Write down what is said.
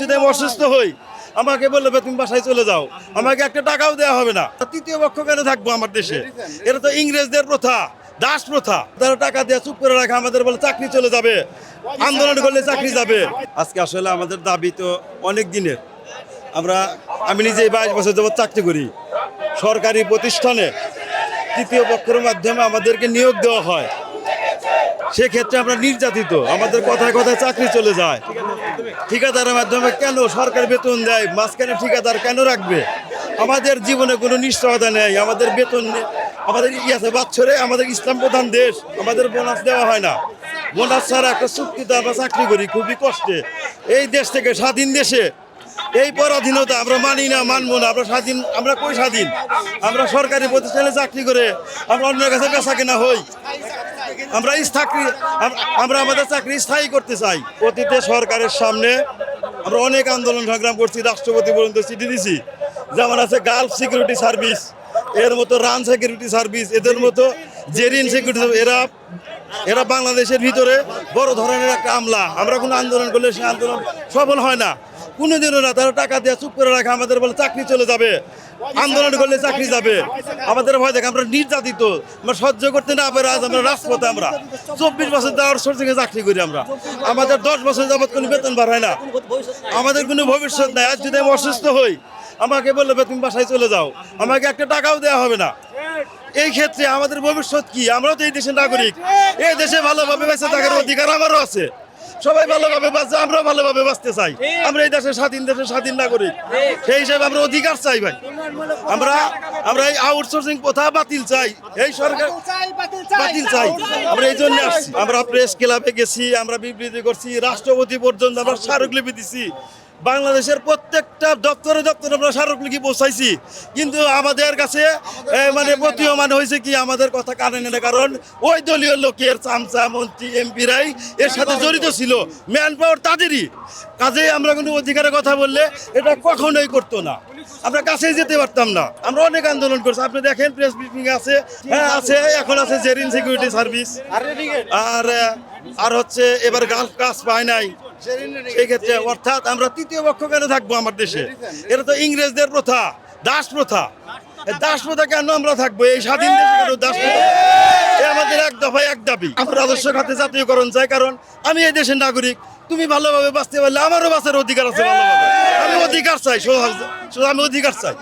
যদি আমি অসুস্থ হই। আমাকে বলবে তুমি বাসায় চলে যাও। আমাকে একটা টাকাও দেওয়া হবে না। তৃতীয় পক্ষ কেন থাকব আমার দেশে? এটা তো ইংরেজদের প্রথা, দাস প্রথা। তারা টাকা দিয়ে চুপ করে রাখে, আমাদের বলে চাকরি চলে যাবে। আন্দোলন করলে চাকরি যাবে। আজকে আসলে আমাদের দাবি তো অনেক দিনের। আমরা, আমি নিজে বাইশ বছর যাবত চাকরি করি। সরকারি প্রতিষ্ঠানে তৃতীয় পক্ষের মাধ্যমে আমাদেরকে নিয়োগ দেওয়া হয়। সেক্ষেত্রে আমরা নির্যাতিত। আমাদের কথায় কথায় চাকরি চলে যায়। ঠিকাদারের মাধ্যমে কেন সরকার বেতন দেয়? মাঝখানে ঠিকাদার কেন রাখবে? আমাদের জীবনে কোনো নিশ্চয়তা নেই। আমাদের বেতন আমাদের ইয়াসে বাচ্চরে আমাদের ইসলাম প্রধান দেশ। আমাদের বোনাস দেওয়া হয় না। বোনাস ছাড়া একটা চুক্তিতে আমরা চাকরি করি খুবই কষ্টে। এই দেশ থেকে স্বাধীন দেশে এই পরাধীনতা আমরা মানি না, মানবো না। আমরা স্বাধীন আমরা কই স্বাধীন? আমরা সরকারি প্রতিষ্ঠানে চাকরি করে আমরা অন্যের কাছে বেচা কেনা হই। আমরা চাকরি, আমরা আমাদের চাকরি স্থায়ী করতে চাই। অতীতে সরকারের সামনে আমরা অনেক আন্দোলন সংগ্রাম করছি, রাষ্ট্রপতি পর্যন্ত চিঠি দিছি। যেমন আছে গালফ সিকিউরিটি সার্ভিস এর মতো রান সিকিউরিটি সার্ভিস এদের মতো জেরিন সিকিউরিটি এরা এরা বাংলাদেশের ভিতরে বড় ধরনের একটা আমলা। আমরা কোনো আন্দোলন করলে সে আন্দোলন সফল হয় না। কোনোদিনও না, তারা টাকা দিয়ে চুপ করে রাখে, আমাদের বলে চাকরি চলে যাবে। আন্দোলন করলে চাকরি যাবে। আমাদের ভয় দেখে, আমরা নির্যাতিত, আমরা সহ্য করতে না পারে, আজ আমরা রাজপথে আমরা। চব্বিশ বছর দেওয়ার থেকে চাকরি করি আমরা। আমাদের দশ বছর যাবত কোনো বেতন বাড়ায় না। আমাদের কোনো ভবিষ্যৎ নাই। আজ যদি আমি অসুস্থ হই, আমাকে বলবে তুমি বাসায় চলে যাও। আমাকে একটা টাকাও দেওয়া হবে না। এই ক্ষেত্রে আমাদের ভবিষ্যৎ কি? আমরাও তো এই দেশের নাগরিক। এই দেশে ভালোভাবে বেঁচে থাকার অধিকার আমারও আছে। সবাই ভালোভাবে বাঁচছে আমরা ভালোভাবে বাঁচতে চাই। আমরা এই দেশের স্বাধীন দেশের স্বাধীন নাগরিক। সেই হিসাবে আমরা অধিকার চাই ভাই। আমরা আমরা এই আউটসোর্সিং প্রথা বাতিল চাই। এই সরকার বাতিল চাই আমরা এই জন্য আসছি। আমরা প্রেস ক্লাবে গেছি আমরা বিবৃতি করছি রাষ্ট্রপতি পর্যন্ত আমরা স্মারকলিপি দিছি। বাংলাদেশের প্রত্যেকটা দপ্তরে দপ্তরে আমরা স্মারক স্মারকলিপি পৌঁছাইছি। কিন্তু আমাদের কাছে মানে প্রতীয়মান হয়েছে কি আমাদের কথা কানে নেয় কারণ ওই দলীয় লোকের চামচা মন্ত্রী এমপিরাই এর সাথে জড়িত ছিল। ম্যান পাওয়ার তাদেরই। কাজেই আমরা কোনো অধিকারের কথা বললে এটা কখনোই করতো না। আমরা কাছেই যেতে পারতাম না। আমরা অনেক আন্দোলন করছি। আপনি দেখেন প্রেস ব্রিফিং আছে। হ্যাঁ আছে। এখন আছে জেরিন সিকিউরিটি সার্ভিস আর আর হচ্ছে এবার গাছ কাজ পায় নাই। সেই ক্ষেত্রে অর্থাৎ আমরা তৃতীয় পক্ষ কেন থাকব আমার দেশে? এটা তো ইংরেজদের প্রথা, দাস প্রথা। দাস প্রথা কেন আমরা থাকব? এই স্বাধীন দেশে কেন দাস আমাদের এক দফায় এক দাবি। আমরা আদর্শ খাতে জাতীয়করণ চাই, কারণ আমি এই দেশের নাগরিক। তুমি ভালোভাবে বাঁচতে পারলে আমারও বাঁচার অধিকার আছে ভালোভাবে। আমি অধিকার চাই আমি অধিকার চাই।